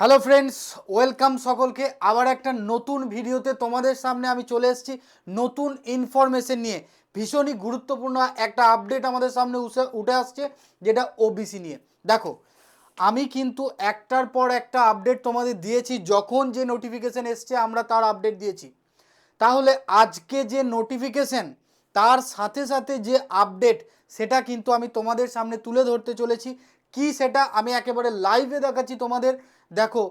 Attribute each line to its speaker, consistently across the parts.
Speaker 1: Hello friends welcome সকলকে। আবার একটা নতুন ভিডিওতে তোমাদের সামনে আমি চলে এসেছি নতুন ইনফরমেশন নিয়ে। ভীষণই গুরুত্বপূর্ণ একটা আপডেট আমাদের সামনে উঠে আসছে, যেটা ওবিসি নিয়ে। দেখো, আমি কিন্তু একটার পর একটা আপডেট তোমাদের দিয়েছি, যখন যে নোটিফিকেশন এসছে, আমরা তার আপডেট দিয়েছি। তাহলে আজকে যে নোটিফিকেশন তার সাথে সাথে যে আপডেট সেটা কিন্তু আমি তোমাদের সামনে তুলে ধরতে চলেছি। কি সেটা আমি একেবারে লাইভে দেখাচ্ছি তোমাদের। দেখো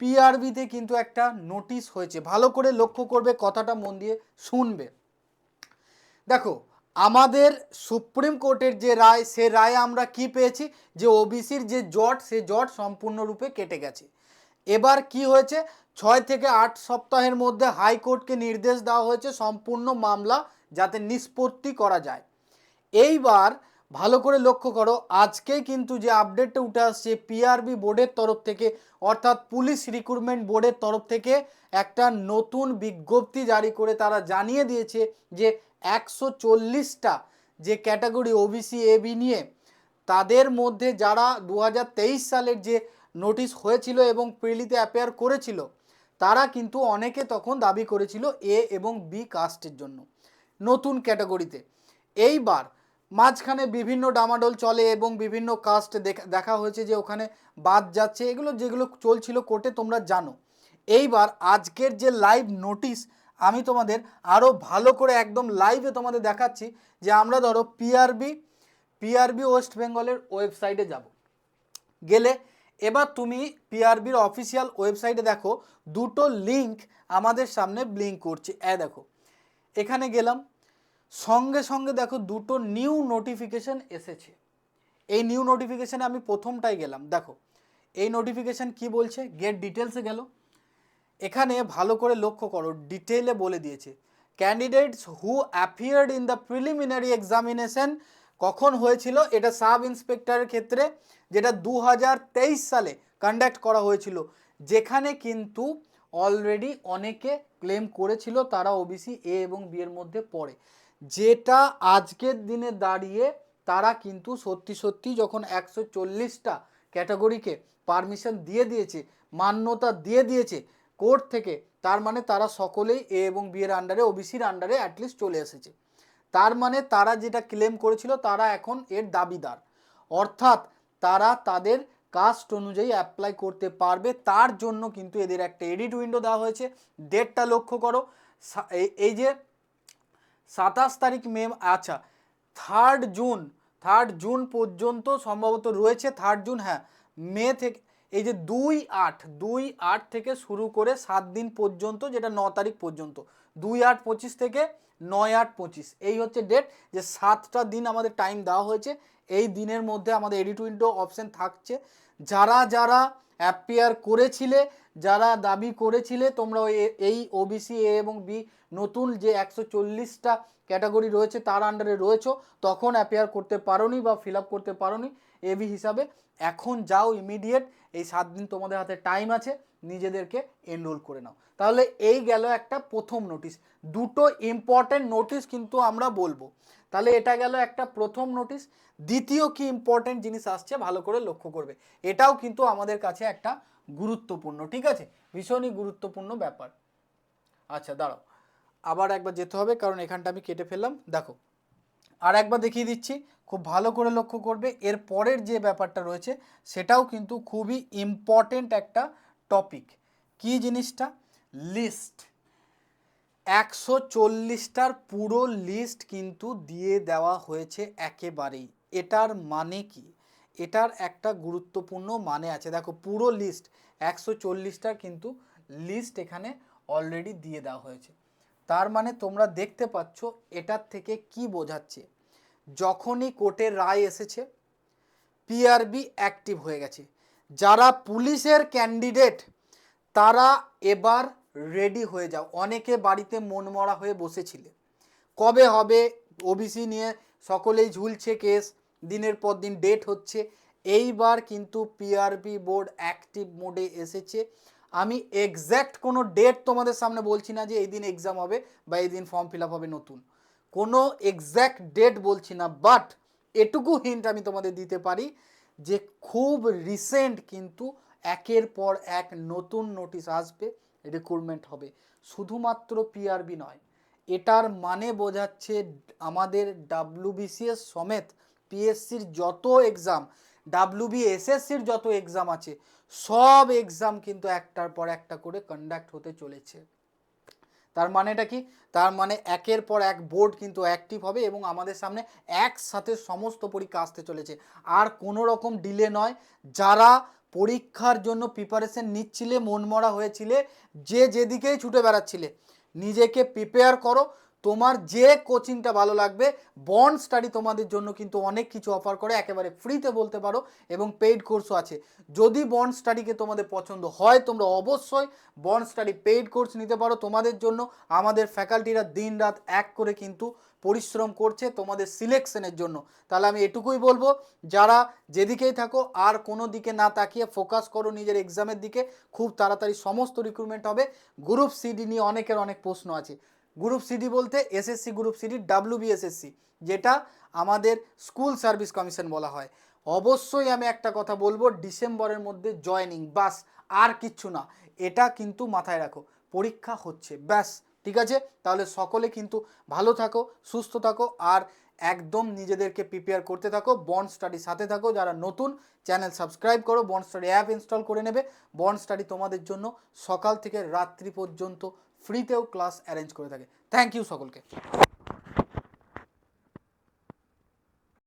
Speaker 1: পিআরবিতে কিন্তু একটা নোটিশ হয়েছে। ভালো করে লক্ষ্য করবে, কথাটা মন দিয়ে শুনবে। দেখো, আমাদের সুপ্রিম কোর্টের যে রায়, সে রায়ে আমরা কি পেয়েছি? যে ওবিসির যে জট, সে জট সম্পূর্ণরূপে কেটে গেছে। এবার কি হয়েছে? ছয় থেকে আট সপ্তাহের মধ্যে হাইকোর্টকে নির্দেশ দেওয়া হয়েছে সম্পূর্ণ মামলা যাতে নিষ্পত্তি করা যায়। এইবার ভালো করে লক্ষ্য করো আজকে কিন্তু যে আপডেটটা উঠে আসছে পিআরবি বোর্ডের তরফ থেকে, অর্থাৎ পুলিশ রিক্রুটমেন্ট বোর্ডের তরফ থেকে একটা নতুন বিজ্ঞপ্তি জারি করে তারা জানিয়ে দিয়েছে যে একশো চল্লিশটা যে ক্যাটাগরি ওবিসি এবি নিয়ে, তাদের মধ্যে যারা দু হাজার তেইশ সালের যে নোটিশ হয়েছিল এবং প্রিলিতে অ্যাপেয়ার করেছিল, তারা কিন্তু অনেকে তখন দাবি করেছিল এ এবং বি কাস্টের জন্য, নতুন ক্যাটাগরিতে এইবার মাঝখানে বিভিন্ন ডামাডোল চলে এবং বিভিন্ন কাস্ট দেখা হয়েছে যে ওখানে বাদ যাচ্ছে। এগুলো যেগুলো চলছিল কোর্টে তোমরা জানো। এইবার আজকের যে লাইভ নোটিশ আমি তোমাদের আরও ভালো করে একদম লাইভে তোমাদের দেখাচ্ছি যে আমরা ধরো পিআরবি পিআরবি ওয়েস্ট বেঙ্গলের ওয়েবসাইটে যাব। গেলে এবার তুমি পিআরবির অফিসিয়াল ওয়েবসাইটে দেখো, দুটো লিংক আমাদের সামনে ব্লিঙ্ক করছে। এ দেখো, এখানে গেলাম সঙ্গে সঙ্গে দেখো দুটো নিউ নোটিফিকেশন এসেছে। এই নিউ নোটিফিকেশানে আমি প্রথমটাই গেলাম। দেখো, এই নোটিফিকেশান কি বলছে? গেট ডিটেলসে গেল। এখানে ভালো করে লক্ষ্য করো ডিটেলে বলে দিয়েছে candidates who appeared in the preliminary examination কখন হয়েছিল? এটা সাব ইন্সপেক্টরের ক্ষেত্রে যেটা দু হাজার তেইশ সালে কন্ডাক্ট করা হয়েছিল। যেখানে কিন্তু অলরেডি অনেকে ক্লেম করেছিল, তারা ওবিসি এ এবং বি এর মধ্যে পড়ে। যেটা আজকের দিনে দাঁড়িয়ে তারা কিন্তু সত্যি সত্যি যখন একশো চল্লিশটা ক্যাটাগরিকে পারমিশন দিয়ে দিয়েছে, মান্যতা দিয়ে দিয়েছে কোর্ট থেকে, তার মানে তারা সকলেই এ এবং বি এর আন্ডারে ওবিসির আন্ডারে অ্যাটলিস্ট চলে এসেছে। তার মানে তারা যেটা ক্লেম করেছিল তারা এখন এর দাবিদার। অর্থাৎ তারা তাদের কাস্ট অনুযায়ী অ্যাপ্লাই করতে পারবে, তার জন্য কিন্তু এদের একটা এডিট উইন্ডো দেওয়া হয়েছে। ডেটটা লক্ষ্য করো এই যে সাতাশ তারিখ মে আচ্ছা থার্ড জুন থার্ড জুন পর্যন্ত সম্ভবত রয়েছে থার্ড জুন হ্যাঁ মে থেকে, এই যে দুই আট দুই আট থেকে শুরু করে সাত দিন পর্যন্ত, যেটা ন তারিখ পর্যন্ত, দুই আট পঁচিশ থেকে নয় আট পঁচিশ, এই হচ্ছে ডেট যে সাতটা দিন আমাদের টাইম দেওয়া হয়েছে, এই দিনের মধ্যে আমাদের এডিট উইন্ডো অপশন থাকছে, যারা যারা অ্যাপিয়ার করেছিলে, যারা দাবি করেছিলে, তোমরা এই ওবিসি এ এবং বি নতুন যে একশো চল্লিশটা ক্যাটাগরি রয়েছে, তার আন্ডারে রয়েছো, তখন অ্যাপিয়ার করতে পারোনি বা ফিল আপ করতে পারোনি। এবি হিসাবে। এখন যাও ইমিডিয়েট এই সাত দিন তোমাদের হাতে টাইম আছে, নিজেদেরকে এনরোল করে নাও। তাহলে এই গেল একটা প্রথম নোটিশ দুটো ইম্পর্টেন্ট নোটিশ কিন্তু আমরা বলব। তাহলে এটা গেল একটা প্রথম নোটিশ দ্বিতীয় কি ইম্পর্টেন্ট জিনিস আসছে ভালো করে লক্ষ্য করবে। এটাও কিন্তু আমাদের কাছে একটা গুরুত্বপূর্ণ, ঠিক আছে? ভীষণই গুরুত্বপূর্ণ ব্যাপার। আচ্ছা দাঁড়াও। আবার একবার যেতে হবে, কারণ এখানটা আমি কেটে ফেললাম। দেখো আর একবার দেখিয়ে দিচ্ছি, খুব ভালো করে লক্ষ্য করবে। এর পরের যে ব্যাপারটা রয়েছে, সেটাও কিন্তু খুবই ইম্পর্টেন্ট একটা টপিক কি জিনিসটা? লিস্ট একশো চল্লিশটার পুরো লিস্ট কিন্তু দিয়ে দেওয়া হয়েছে একেবারেই। এটার মানে কি? এটার একটা গুরুত্বপূর্ণ মানে আছে। দেখো, পুরো লিস্ট একশো চল্লিশটার কিন্তু লিস্ট এখানে অলরেডি দিয়ে দেওয়া হয়েছে। তার মানে তোমরা দেখতে পাচ্ছ এটার থেকে কি বোঝাচ্ছে। যখনই কোর্টের রায় এসেছে পিআরবি অ্যাক্টিভ হয়ে গেছে। যারা পুলিশের ক্যান্ডিডেট তারা এবার রেডি হয়ে যাও। অনেকে বাড়িতে মনমরা হয়ে বসেছিলে। কবে হবে? ওবিসি নিয়ে সকলেই ঝুলছে কেস। দিনের পর দিন ডেট হচ্ছে। এইবার কিন্তু পিআরবি বোর্ড অ্যাক্টিভ মোডে এসেছে। আমি এক্স্যাক্ট কোনো ডেট তোমাদের সামনে বলছি না যে এই দিন এক্সাম হবে বা এই দিন ফর্ম ফিল আপ হবে নতুন। কোনো এক্স্যাক্ট ডেট বলছি না বাট এটুকু হিন্ট আমি তোমাদের দিতে পারি যে খুব রিসেন্ট কিন্তু একের পর এক নতুন নোটিশ আসবে রিক্রুটমেন্ট হবে। শুধুমাত্র পিআরবি নয়, এটার মানে বোঝাচ্ছে আমাদের ডাব্লিউবিসিএস সমেত পিএসসির যত এক্সাম ডাব্লিউবি এসএসসির যত এক্সাম আছে, সব এক্সাম কিন্তু একটার পর একটা করে কন্ডাক্ট হতে চলেছে। তার মানেটা কি? তার মানে একের পর এক বোর্ড কিন্তু অ্যাক্টিভ হবে এবং আমাদের সামনে একসাথে সমস্ত পরীক্ষা আসতে চলেছে। আর কোনো রকম ডিলে নয়, যারা পরীক্ষার জন্য প্রিপারেশন নিচ্ছিলে, মনমরা হয়েছিলে, যে যেদিকেই ছুটে বেড়াচ্ছিলে, নিজেকে প্রিপেয়ার করো তোমার যে কোচিংটা ভালো লাগবে, বন্ড স্টাডি তোমাদের জন্য কিন্তু অনেক কিছু অফার করে, একেবারে ফ্রিতে বলতে পারো এবং পেইড কোর্সও আছে। যদি বন্ড স্টাডিকে তোমাদের পছন্দ হয়, তোমরা অবশ্যই বন্ড স্টাডি পেইড কোর্স নিতে পারো তোমাদের জন্য। আমাদের ফ্যাকাল্টিরা দিন রাত এক করে কিন্তু পরিশ্রম করছে তোমাদের সিলেকশনের জন্য। তাহলে আমি এটুকুই বলব, যারা যেদিকেই থাকো আর কোনো দিকে না তাকিয়ে ফোকাস করো নিজের এক্সামের দিকে, খুব তাড়াতাড়ি সমস্ত রিক্রুটমেন্ট হবে। গ্রুপ সিডি নিয়ে অনেকের অনেক প্রশ্ন আছে। গ্রুপ সিডি বলতে SSC group C D WBSSC যেটা আমাদের স্কুল সার্ভিস কমিশন বলা হয়। অবশ্যই আমি একটা কথা বলব, ডিসেম্বরের মধ্যে জয়নিং, বাস, আর কিচ্ছু না। এটা কিন্তু মাথায় রাখো, পরীক্ষা হচ্ছে, ব্যাস, ঠিক আছে? তাহলে সকলে কিন্তু ভালো থাকো, সুস্থ থাকো, আর একদম নিজেদেরকে প্রিপেয়ার করতে থাকো বন্ড স্টাডি সাথে থাকো, যারা নতুন, চ্যানেল সাবস্ক্রাইব করো বন্ড স্টাডি অ্যাপ ইনস্টল করে নেবে। বন্ড স্টাডি তোমাদের জন্য সকাল থেকে রাত্রি পর্যন্ত ফ্রিতেও ক্লাস অ্যারেঞ্জ করে থাকে। থ্যাংক ইউ সকলকে।